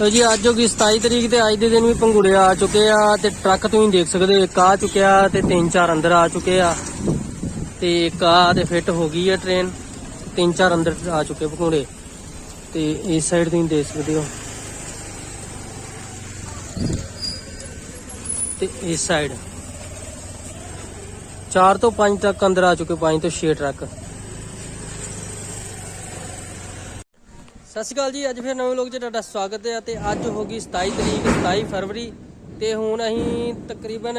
ਲੋ ਜੀ, ਅੱਜ ਹੋ ਗਈ 27 ਤਰੀਕ ਤੇ ਅੱਜ ਦੇ ਦਿਨ ਵੀ ਪੰਗੂੜੇ ਆ ਚੁੱਕੇ ਆ ਤੇ ਟਰੱਕ ਤੁਸੀਂ ਦੇਖ ਸਕਦੇ ਹੋ, ਇੱਕ ਆ ਚੁੱਕਿਆ ਤੇ ਤਿੰਨ ਚਾਰ ਅੰਦਰ ਆ ਚੁੱਕੇ ਆ। ਤੇ ਇੱਕ ਆ ਤੇ ਫਿੱਟ ਹੋ ਗਈ ਆ ਟ੍ਰੇਨ ਤਿੰਨ ਚਾਰ ਅੰਦਰ ਆ ਚੁੱਕੇ ਪੰਗੂੜੇ ਤੇ ਇਸ ਸਾਈਡ ਤੁਸੀਂ ਦੇਖ ਸਕਦੇ ਹੋ। ਤੇ ਇਸ ਸਾਈਡ 4 ਤੋਂ 5 ਤੱਕ ਅੰਦਰ ਆ ਚੁੱਕੇ 5 ਤੋਂ 6 ਟਰੱਕ। ਸਤਿ ਸ਼੍ਰੀ ਅਕਾਲ ਜੀ, ਅੱਜ ਫਿਰ ਨਵੇਂ ਲੋਕ 'ਚ ਤੁਹਾਡਾ ਸਵਾਗਤ ਹੈ ਤੇ ਅੱਜ ਹੋ ਗਈ 27 ਤਰੀਕ 27 ਫਰਵਰੀ ਤੇ ਹੁਣ ਅਸੀਂ ਤਕਰੀਬਨ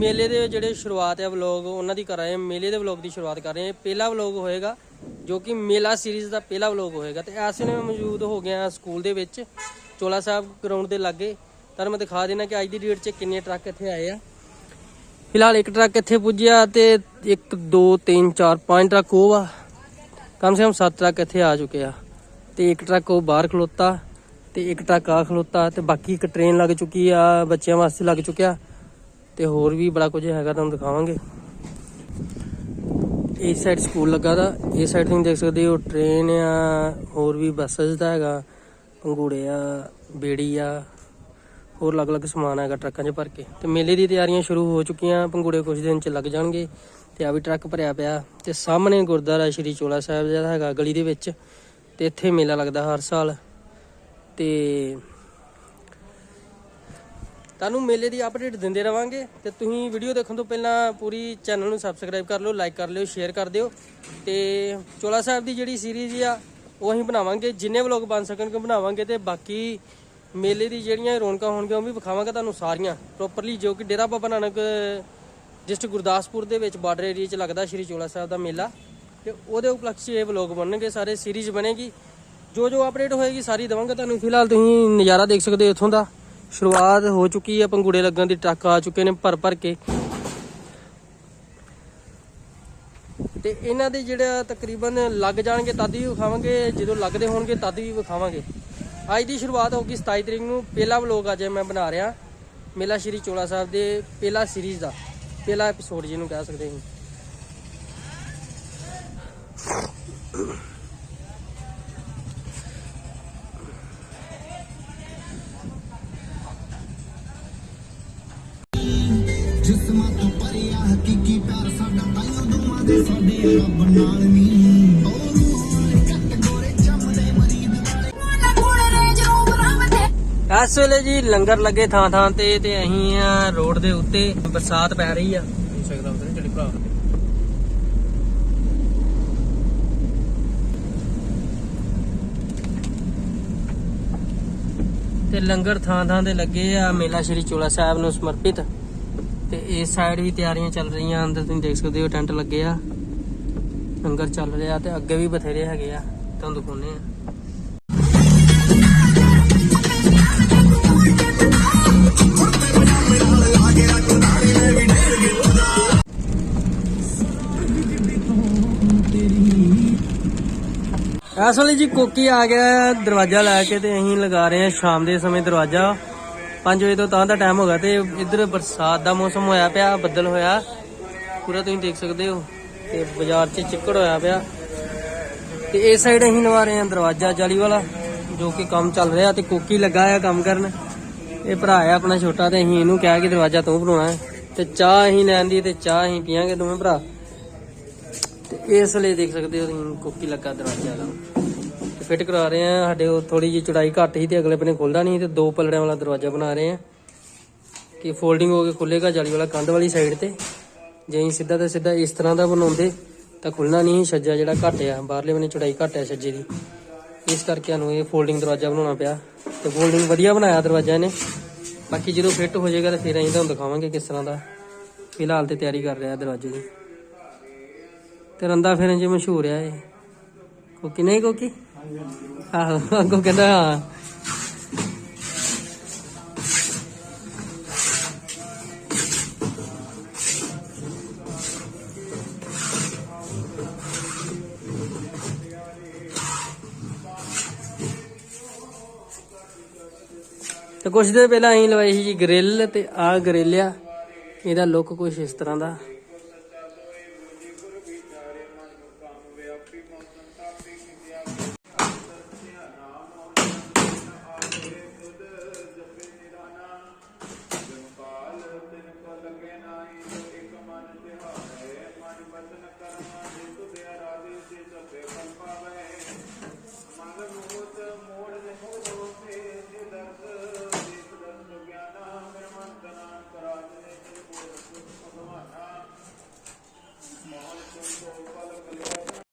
ਮੇਲੇ ਦੇ ਜਿਹੜੇ ਸ਼ੁਰੂਆਤ ਹੈ ਵਲੌਗ, ਉਹਨਾਂ ਦੀ ਕਰ ਰਹੇ ਹਾਂ। ਮੇਲੇ ਦੇ ਵਲੌਗ ਦੀ ਸ਼ੁਰੂਆਤ ਕਰ ਰਹੇ ਹਾਂ। ਪਹਿਲਾ ਵਲੌਗ ਹੋਏਗਾ ਜੋ ਕਿ ਮੇਲਾ ਸੀਰੀਜ਼ ਦਾ ਪਹਿਲਾ ਵਲੌਗ ਹੋਏਗਾ। ਤੇ ਐਸੇ ਵੇਲੇ ਮੌਜੂਦ ਹੋ ਗਿਆ ਸਕੂਲ ਦੇ ਵਿੱਚ, ਚੋਲਾ ਸਾਹਿਬ ਗਰਾਊਂਡ ਦੇ ਲਾਗੇ। ਤੁਹਾਨੂੰ ਮੈਂ ਦਿਖਾ ਦੇਣਾ ਕਿ ਅੱਜ ਦੀ ਡੇਟ 'ਚ ਕਿੰਨੇ ਟਰੱਕ ਇੱਥੇ ਆਏ ਆ। ਫਿਲਹਾਲ ਇੱਕ ਟਰੱਕ ਇੱਥੇ ਪੁੱਜਿਆ ਤੇ 1 2 3 4 5 ਟਰੱਕ ਉਹ ਆ। ਕਮ ਸੇ ਕਮ 7 ਟਰੱਕ ਇੱਥੇ ਆ ਚੁੱਕੇ ਆ। ਤੇ ਇੱਕ ਟਰੱਕ ਉਹ ਬਾਹਰ ਖਲੋਤਾ ਤੇ ਇੱਕ ਟਰੱਕ ਆ ਖਲੋਤਾ ਤੇ ਬਾਕੀ ਇੱਕ ਟ੍ਰੇਨ ਲੱਗ ਚੁੱਕੀ ਆ, ਬੱਚਿਆਂ ਵਾਸਤੇ ਲੱਗ ਚੁੱਕਿਆ ਤੇ ਹੋਰ ਵੀ ਬੜਾ ਕੁਝ ਹੈਗਾ ਤੁਹਾਨੂੰ ਦਿਖਾਵਾਂਗੇ। ਇਸ ਸਾਈਡ ਸਕੂਲ ਲੱਗਾ ਦਾ ਇਸ ਸਾਈਡ ਤੁਸੀਂ ਦੇਖ ਸਕਦੇ ਹੋ ਟ੍ਰੇਨ ਆ, ਹੋਰ ਵੀ ਬੱਸਸ ਦਾ ਹੈਗਾ ਪੰਗੂੜੇ ਆ, ਬੇੜੀ ਆ, ਹੋਰ ਅਲੱਗ-ਅਲੱਗ ਸਮਾਨ ਹੈਗਾ ਟਰੱਕਾਂ 'ਚ ਭਰ ਕੇ ਤੇ ਮੇਲੇ ਦੀ ਤਿਆਰੀਆਂ ਸ਼ੁਰੂ ਹੋ ਚੁੱਕੀਆਂ ਪੰਗੂੜੇ ਕੁਝ ਦਿਨ 'ਚ ਲੱਗ ਜਾਣਗੇ ਤੇ ਆ ਵੀ ਟਰੱਕ ਭਰਿਆ ਪਿਆ ਤੇ ਸਾਹਮਣੇ ਗੁਰਦੁਆਰਾ ਸ਼੍ਰੀ ਚੋਲਾ ਸਾਹਿਬ ਜਿਹੜਾ ਹੈਗਾ ਗਲੀ ਦੇ ਵਿੱਚ ਤੇ ਇੱਥੇ ਮੇਲਾ ਲੱਗਦਾ ਹਰ ਸਾਲ। ਤੇ ਤੁਹਾਨੂੰ ਮੇਲੇ ਦੀ ਅਪਡੇਟ ਦਿੰਦੇ ਰਵਾਂਗੇ ਤੇ ਤੁਸੀਂ ਵੀਡੀਓ ਦੇਖਣ ਤੋਂ ਪਹਿਲਾਂ ਪੂਰੀ ਚੈਨਲ ਨੂੰ ਸਬਸਕ੍ਰਾਈਬ ਕਰ ਲਓ ਲਾਈਕ ਕਰ ਲਿਓ ਸ਼ੇਅਰ ਕਰ ਦਿਓ। ਤੇ ਚੋਲਾ ਸਾਹਿਬ ਦੀ ਜਿਹੜੀ ਸੀਰੀਜ਼ ਆ, ਉਹ ਅਸੀਂ ਬਣਾਵਾਂਗੇ। ਜਿੰਨੇ ਵਲੋਗ ਬਣ ਸਕਣਗੇ ਬਣਾਵਾਂਗੇ ਤੇ ਬਾਕੀ ਮੇਲੇ ਦੀ ਜਿਹੜੀਆਂ ਰੌਣਕਾਂ ਹੋਣਗੀਆਂ, ਉਹ ਵੀ ਵਿਖਾਵਾਂਗੇ ਤੁਹਾਨੂੰ ਸਾਰੀਆਂ। ਪ੍ਰੋਪਰਲੀ ਜੋ ਕਿ ਡੇਰਾ ਬਾਬਾ ਨਾਨਕ ਡਿਸਟ੍ਰਿਕਟ ਗੁਰਦਾਸਪੁਰ ਦੇ ਵਿੱਚ ਬਾਰਡਰ ਏਰੀਆ 'ਚ ਲੱਗਦਾ ਸ਼੍ਰੀ ਚੋਲਾ ਸਾਹਿਬ ਦਾ ਮੇਲਾ। ਤੇ ਉਹਦੇ ਉਪਲਕਸ਼ ਇਹ ਵਲੋਗ ਬਣਨਗੇ, ਸਾਰੇ ਸੀਰੀਜ਼ ਬਣੇਗੀ। ਜੋ ਜੋ ਅਪਡੇਟ ਹੋਏਗੀ, ਸਾਰੀ ਦਵਾਂਗਾ ਤੁਹਾਨੂੰ। ਫਿਲਹਾਲ ਤੁਸੀਂ ਨਜ਼ਾਰਾ ਦੇਖ ਸਕਦੇ ਹੋ ਇੱਥੋਂ ਦਾ। ਸ਼ੁਰੂਆਤ ਹੋ ਚੁੱਕੀ ਹੈ ਪੰਗੂੜੇ ਲੱਗਣ ਦੀ ਟਰੱਕ ਆ ਚੁੱਕੇ ਨੇ ਭਰ ਭਰ ਕੇ। ਤੇ ਇਹਨਾਂ ਦੇ ਜਿਹੜਾ ਤਕਰੀਬਨ ਲੱਗ ਜਾਣਗੇ, ਤਦ ਵੀ ਵਿਖਾਵਾਂਗੇ। ਜਦੋਂ ਲੱਗਦੇ ਹੋਣਗੇ, ਤਦ ਵੀ ਵਿਖਾਵਾਂਗੇ। ਅੱਜ ਦੀ ਸ਼ੁਰੂਆਤ ਹੋ ਗਈ 27 ਤਰੀਕ ਨੂੰ। ਪਹਿਲਾ ਵਲੋਗ ਅੱਜ ਮੈਂ ਬਣਾ ਰਿਹਾ। ਮੇਲਾ ਸ਼੍ਰੀ ਚੋਲਾ ਸਾਹਿਬ ਦੇ ਪਹਿਲਾ ਸੀਰੀਜ਼ ਦਾ। ਪਹਿਲਾ ਐਪੀਸੋਡ ਜਿਹਨੂੰ ਕਹਿ ਸਕਦੇ ਹਾਂ। ਜਿਸਮਾਂ ਤੋਂ ਪਰਿਆ ਹਕੀਕੀ ਪਿਆਰ ਸਾਡਾ ਤਾਈਓ ਦੋਵਾਂ ਦੇ ਸਾਡੇ ਰੱਬ ਨਾਲ ਨਹੀਂ ਉਹ ਰੂਹ ਕੱਟ ਗੋਰੇ ਚੰਮਦੇ ਮਰੀਦ ਵਾਲੇ। ਇਸ ਵੇਲੇ ਜੀ ਲੰਗਰ ਲੱਗੇ ਥਾਂ ਥਾਂ ਤੇ ਤੇ ਅਸੀਂ ਆ ਰੋਡ ਦੇ ਉੱਤੇ ਬਰਸਾਤ ਪੈ ਰਹੀ ਆ। ਸਕਦਾ ਉਹਦੇ ਜਿਹੜੇ ਭਰਾ ਲੰਗਰ ਥਾਂ ਥਾਂ ਤੇ ਲੱਗੇ ਆ, ਮੇਲਾ ਸ਼੍ਰੀ ਚੋਲਾ ਸਾਹਿਬ ਨੂੰ ਸਮਰਪਿਤ। ਤੇ ਇਸ ਸਾਈਡ ਵੀ ਤਿਆਰੀਆਂ ਚੱਲ ਰਹੀਆਂ, ਅੰਦਰ ਤੁਸੀਂ ਦੇਖ ਸਕਦੇ ਹੋ ਟੈਂਟ ਲੱਗੇ ਆ। ਲੰਗਰ ਚੱਲ ਰਿਹਾ ਤੇ ਅੱਗੇ ਵੀ ਬਥੇਰੇ ਹੈਗੇ ਆ, ਤੁਹਾਨੂੰ ਦਿਖਾਉਨੇ ਆ। ਇਸ ਵੇਲੇ ਜੀ ਕੋਕੀ ਆ ਗਿਆ ਦਰਵਾਜ਼ਾ ਲੈ ਕੇ ਤੇ ਅਸੀਂ ਲਗਾ ਰਹੇ ਹਾਂ ਸ਼ਾਮ ਦੇ ਸਮੇਂ ਦਰਵਾਜ਼ਾ। 5 ਵਜੇ ਤੋਂ ਤਾਂ ਦਾ ਟਾਈਮ ਹੋ ਗਿਆ ਤੇ ਇੱਧਰ ਬਰਸਾਤ ਦਾ ਮੌਸਮ ਹੋਇਆ ਪਿਆ, ਬੱਦਲ ਹੋਇਆ। ਪੂਰਾ ਤੁਸੀਂ ਦੇਖ ਸਕਦੇ ਹੋ ਤੇ ਬਾਜ਼ਾਰ 'ਚ ਚਿੱਕੜ ਹੋਇਆ ਪਿਆ। ਤੇ ਇਸ ਸਾਈਡ ਅਸੀਂ ਲਵਾ ਰਹੇ ਹਾਂ ਦਰਵਾਜ਼ਾ ਜਾਲੀ ਵਾਲਾ, ਜੋ ਕਿ ਕੰਮ ਚੱਲ ਰਿਹਾ ਤੇ ਕੋਕੀ ਲੱਗਾ ਆ ਕੰਮ ਕਰਨ। ਇਹ ਭਰਾ ਆ ਆਪਣਾ ਛੋਟਾ ਤੇ ਅਸੀਂ ਇਹਨੂੰ ਕਿਹਾ ਕਿ ਦਰਵਾਜ਼ਾ ਤੂੰ ਬਣਾਉਣਾ ਹੈ। ਤੇ ਚਾਹ ਅਸੀਂ ਲੈਣ ਦੀ ਤੇ ਚਾਹ ਅਸੀਂ ਪੀਾਂਗੇ ਦੋਵੇਂ ਭਰਾ। ਤੇ ਇਸ ਲਈ ਦੇਖ ਸਕਦੇ ਹੋ ਤੁਸੀਂ ਕੋਕੀ ਲੱਗਾ ਦਰਵਾਜ਼ਾ ਦਾ ਤੇ ਫਿੱਟ ਕਰਾ ਰਹੇ ਆ ਸਾਡੇ ਉਹ ਥੋੜੀ ਜਿਹੀ ਚੜਾਈ ਘੱਟ ਸੀ ਤੇ ਅਗਲੇ ਬੰਨੇ ਖੁੱਲਦਾ ਨਹੀਂ ਤੇ ਦੋ ਪਲੜਿਆਂ ਵਾਲਾ ਦਰਵਾਜ਼ਾ ਬਣਾ ਰਹੇ ਆ ਕਿ ਫੋਲਡਿੰਗ ਹੋ ਕੇ ਖੁੱਲੇਗਾ ਜਾਲੀ ਵਾਲਾ ਕੰਧ ਵਾਲੀ ਸਾਈਡ ਤੇ। ਜੇ ਅਸੀਂ ਸਿੱਧਾ ਤੇ ਸਿੱਧਾ ਇਸ ਤਰ੍ਹਾਂ ਦਾ ਬਣਾਉਂਦੇ, ਤਾਂ ਖੁੱਲਣਾ ਨਹੀਂ ਛੱਜਾ ਜਿਹੜਾ ਘੱਟ ਆ, ਬਾਹਰਲੇ ਬੰਨੇ ਚੜਾਈ ਘੱਟ ਆ ਛੱਜੇ ਦੀ। ਇਸ ਕਰਕੇ ਸਾਨੂੰ ਇਹ ਫੋਲਡਿੰਗ ਦਰਵਾਜ਼ਾ ਬਣਾਉਣਾ ਪਿਆ। ਤੇ ਫੋਲਡਿੰਗ ਵਧੀਆ ਬਣਾਇਆ ਦਰਵਾਜ਼ਾ ਇਹਨੇ। ਬਾਕੀ ਜਦੋਂ ਫਿੱਟ ਹੋ ਜਾਏਗਾ ਤਾਂ ਫਿਰ ਅਸੀਂ ਤੁਹਾਨੂੰ ਦਿਖਾਵਾਂਗੇ ਕਿਸ ਤਰ੍ਹਾਂ ਦਾ ਫਿਲਹਾਲ ਤੇ ਤਿਆਰੀ ਕਰ ਰਿਹਾ ਦਰਵਾਜ਼ੇ ਦੀ। ਤੇ ਰੰਦਾ ਫਿਰਨ ਚ ਮਸ਼ਹੂਰ ਆ ਇਹ। ਕੋਕੀ ਨਹੀਂ ਕੋਕੀ? ਆਹੋ, ਅੱਗੋਂ ਕਹਿੰਦਾ, ਹਾਂ। ਤੇ ਕੁਝ ਦਿਨ ਪਹਿਲਾਂ ਅਸੀਂ ਲਵਾਈ ਸੀ ਜੀ ਗ੍ਰਿਲ ਤੇ ਆ ਗ੍ਰਿਲ ਆ। ਇਹਦਾ ਲੁੱਕ ਕੁਝ ਇਸ ਤਰ੍ਹਾਂ ਦਾ। ಸ್ವಲ್ಪ